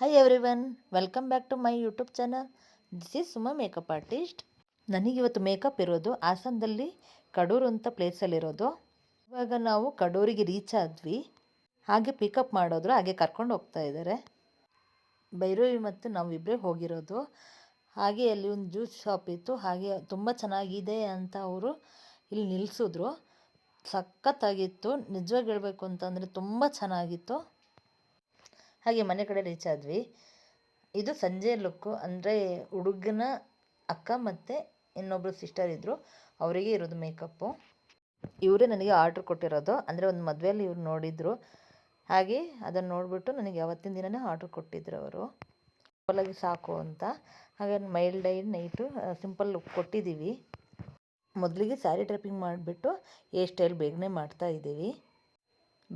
Hi everyone welcome back to my YouTube channel this is Suma makeup artist ನನಗಿವತ್ತು makeup ಇರೋದು ಹಾಸನದಲ್ಲಿ ಕಡೂರು ಅಂತ ಪ್ಲೇಸಲ್ಲಿರೋದು ಇವಾಗ ನಾವು ಕಡೂರಿಗೆ ರೀಚ್ ಆದ್ವಿ. ಹಾಗೆ ಪಿಕಪ್ ಮಾಡೋದ್ರು ಹಾಗೆ ಕರ್ಕೊಂಡು ಹೋಗ್ತಾ ಇದ್ದಾರೆ. ಭೈರವಿ ಮತ್ತು ನಾವಿಬ್ಬರೇ ಹೋಗಿರೋದು. ಹಾಗೆ ಅಲ್ಲಿ ಒಂದು ಜ್ಯೂಸ್ ಶಾಪ್ ಇತ್ತು. ಹಾಗೆ ತುಂಬ ಚೆನ್ನಾಗಿದೆ ಅಂತ ಅವರು ಇಲ್ಲಿ ನಿಲ್ಲಿಸಿದ್ರು ಸಖತ್ತಾಗಿತ್ತು. ನಿಜವಾಗಿ ಹೇಳಬೇಕು ಅಂತಂದರೆ ತುಂಬ ಚೆನ್ನಾಗಿತ್ತು. ಹಾಗೆ ಮನೆ ಕಡೆ ರೀಚ್ ಆದ್ವಿ. ಇದು ಸಂಜೆ ಲುಕ್ಕು, ಅಂದರೆ ಹುಡುಗನ ಅಕ್ಕ ಮತ್ತು ಇನ್ನೊಬ್ಬರು ಸಿಸ್ಟರ್ ಇದ್ದರು ಅವರಿಗೆ ಇರೋದು ಮೇಕಪ್ಪು ಇವರೇ ನನಗೆ ಆರ್ಡ್ರ್ ಕೊಟ್ಟಿರೋದು. ಅಂದರೆ ಒಂದು ಮದುವೆಯಲ್ಲಿ ಇವ್ರು ನೋಡಿದರು. ಹಾಗೆ ಅದನ್ನು ನೋಡಿಬಿಟ್ಟು ನನಗೆ ಅವತ್ತಿನ ದಿನವೇ ಆರ್ಡ್ರ್ ಕೊಟ್ಟಿದ್ರು ಅವರು. ಸಿಂಪಲಾಗಿ ಸಾಕು ಅಂತ. ಹಾಗೆ mild eye night simple look ಕೊಟ್ಟಿದ್ದೀವಿ. ಮೊದಲಿಗೆ ಸ್ಯಾರಿ ಟ್ರೈಪಿಂಗ್ ಮಾಡಿಬಿಟ್ಟು ಹೇರ್ ಸ್ಟೈಲ್ ಬೇಗನೆ ಮಾಡ್ತಾ ಇದ್ದೀವಿ.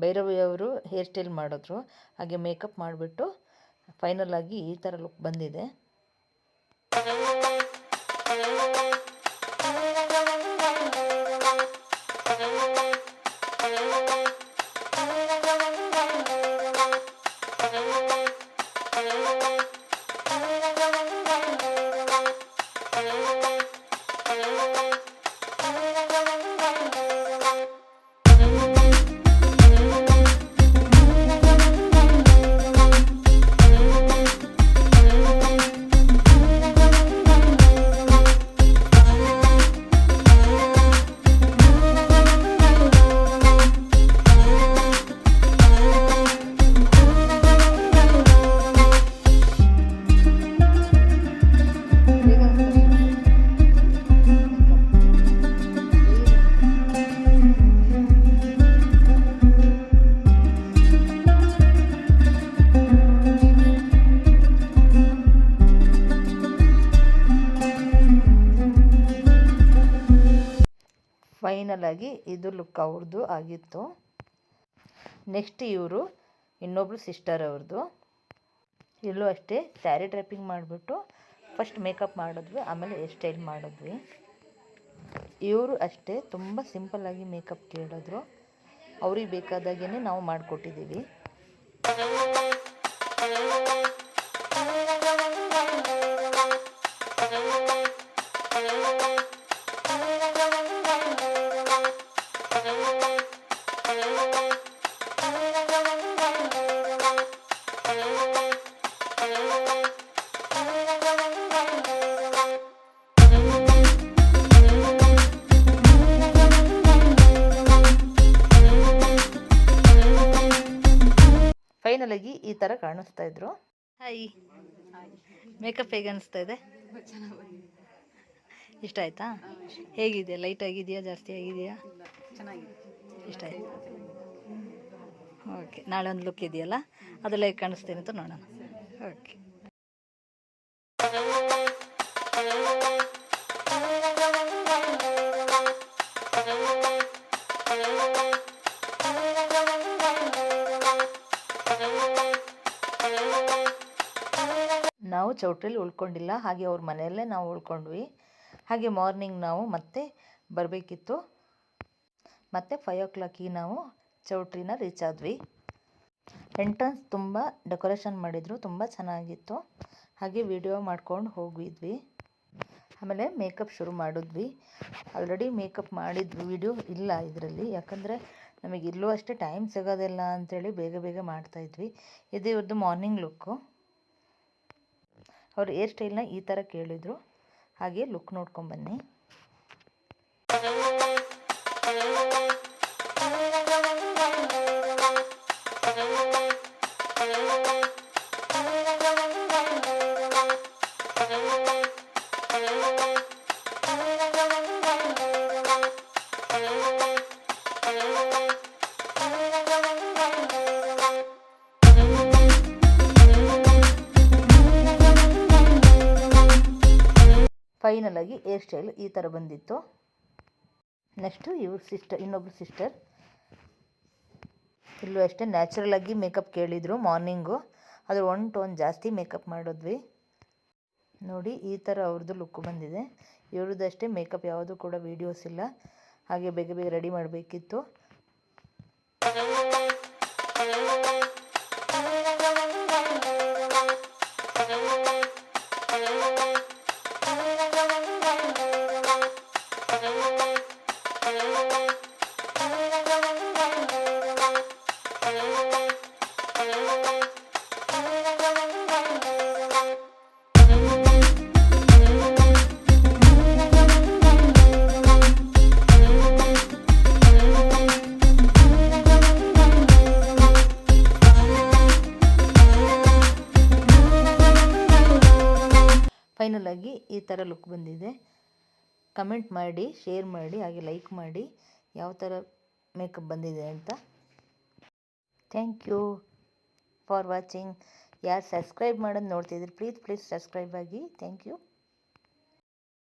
ಭೈರವಿ ಅವರು ಹೇರ್ ಸ್ಟೈಲ್ ಮಾಡಿದ್ರು ಹಾಗೆ ಮೇಕಪ್ ಮಾಡಿಬಿಟ್ಟು ಫೈನಲ್ ಆಗಿ ಈ ಥರ ಲುಕ್ ಬಂದಿದೆ. ಫೈನಲ್ ಆಗಿ ಇದು ಲುಕ್ ಅವ್ರದ್ದು ಆಗಿತ್ತು. ನೆಕ್ಸ್ಟ್ ಇವರು ಇನ್ನೊಬ್ರು ಸಿಸ್ಟರ್ ಅವ್ರದ್ದು ಇಲ್ಲೂ ಅಷ್ಟೇ ಸ್ಯಾರಿ ಡ್ರೆಪ್ಪಿಂಗ್ ಮಾಡಿಬಿಟ್ಟು ಫಸ್ಟ್ ಮೇಕಪ್ ಮಾಡಿದ್ವಿ, ಆಮೇಲೆ ಹೇರ್ ಸ್ಟೈಲ್ ಮಾಡಿದ್ವಿ. ಇವರು ಅಷ್ಟೇ ತುಂಬ ಸಿಂಪಲ್ಲಾಗಿ ಮೇಕಪ್ ಕೇಳಿದ್ರು. ಅವ್ರಿಗೆ ಬೇಕಾದಾಗೇ ನಾವು ಮಾಡಿಕೊಟ್ಟಿದ್ದೀವಿ. ಆಗಿ ಈ ಥರ ಕಾಣಿಸ್ತಾ ಇದ್ರು. ಹಾಯ್ ಮೇಕಪ್ ಹೇಗೆ ಅನಿಸ್ತಾ ಇದೆ? ಇಷ್ಟ ಆಯ್ತಾ? ಹೇಗಿದೆ ಲೈಟ್ ಆಗಿದೆಯಾ? ಜಾಸ್ತಿ ಆಗಿದೆಯಾ? ಇಷ್ಟ ಆಯ್ತು. ಓಕೆ ನಾಳೆ ಒಂದು ಲುಕ್ ಇದೆಯಲ್ಲ ಅದೆಲ್ಲ ಹೇಗೆ ಕಾಣಿಸ್ತೇನೆ ಅಂತ ನೋಡೋಣ. ಓಕೆ ನಾವು ಚೌಟ್ರಿಲಿ ಉಳ್ಕೊಂಡಿಲ್ಲ, ಹಾಗೆ ಅವ್ರ ಮನೆಯಲ್ಲೇ ನಾವು ಉಳ್ಕೊಂಡ್ವಿ. ಹಾಗೆ ಮಾರ್ನಿಂಗ್ ನಾವು ಮತ್ತೆ ಬರಬೇಕಿತ್ತು. ಮತ್ತೆ ಫೈವ್ ಓ ಕ್ಲಾಕಿಗೆ ನಾವು ಚೌಟ್ರಿನ ರೀಚ್ ಆದ್ವಿ. ಎಂಟ್ರೆನ್ಸ್ ತುಂಬ ಡೆಕೋರೇಷನ್ ಮಾಡಿದರು, ತುಂಬ ಚೆನ್ನಾಗಿತ್ತು. ಹಾಗೆ ವಿಡಿಯೋ ಮಾಡ್ಕೊಂಡು ಹೋಗಿದ್ವಿ. ಆಮೇಲೆ ಮೇಕಪ್ ಶುರು ಮಾಡಿದ್ವಿ. ಆಲ್ರೆಡಿ ಮೇಕಪ್ ಮಾಡಿದ್ವಿ ವಿಡಿಯೋ ಇಲ್ಲ ಇದರಲ್ಲಿ. ಯಾಕಂದರೆ ನಮಗೆ ಇಲ್ಲೂ ಅಷ್ಟೇ ಟೈಮ್ ಸಿಗೋದಿಲ್ಲ ಅಂಥೇಳಿ ಬೇಗ ಬೇಗ ಮಾಡ್ತಾಯಿದ್ವಿ ಇದು ಇವ್ರದ್ದು ಮಾರ್ನಿಂಗ್ ಲುಕ್ಕು ಅವ್ರು ಹೇರ್ ಸ್ಟೈಲ್ನ ಈ ಥರ ಕೇಳಿದರು. ಹಾಗೆ ಲುಕ್ ನೋಡ್ಕೊಂಬನ್ನಿ ಫೈನಲ್ ಆಗಿ ಹೇರ್ ಸ್ಟೈಲ್ ಈ ಥರ ಬಂದಿತ್ತು. ನೆಕ್ಸ್ಟು ಇವ್ರ ಸಿಸ್ಟರ್ ಇನ್ನೊಬ್ರು ಸಿಸ್ಟರ್ ಇಲ್ಲೂ ಅಷ್ಟೇ ನ್ಯಾಚುರಲ್ ಆಗಿ ಮೇಕಪ್ ಕೇಳಿದರು ಮಾರ್ನಿಂಗು ಅದು ಒನ್ ಟೋನ್ ಜಾಸ್ತಿ ಮೇಕಪ್ ಮಾಡಿದ್ವಿ. ನೋಡಿ ಈ ಥರ ಅವ್ರದ್ದು ಲುಕ್ ಬಂದಿದೆ. ಇವ್ರದ್ದು ಅಷ್ಟೇ ಮೇಕಪ್ ಯಾವುದು ಕೂಡ ವೀಡಿಯೋಸ್ ಇಲ್ಲ. ಹಾಗೆ ಬೇಗ ಬೇಗ ರೆಡಿ ಮಾಡಬೇಕಿತ್ತು. ಫೈನಲ್ ಆಗಿ ಈ ಥರ ಲುಕ್ ಬಂದಿದೆ. ಕಮೆಂಟ್ ಮಾಡಿ ಶೇರ್ ಮಾಡಿ, ಹಾಗೆ ಲೈಕ್ ಮಾಡಿ, ಯಾವ ಥರ ಮೇಕಪ್ ಬಂದಿದೆ ಅಂತ. Thank you for watching. ಯಾರು ಸಬ್ಸ್ಕ್ರೈಬ್ ಮಾಡೋದು ನೋಡ್ತಿದ್ದೀರಿ ಪ್ಲೀಸ್ ಪ್ಲೀಸ್ ಸಬ್ಸ್ಕ್ರೈಬ್ ಆಗಿ. Thank you.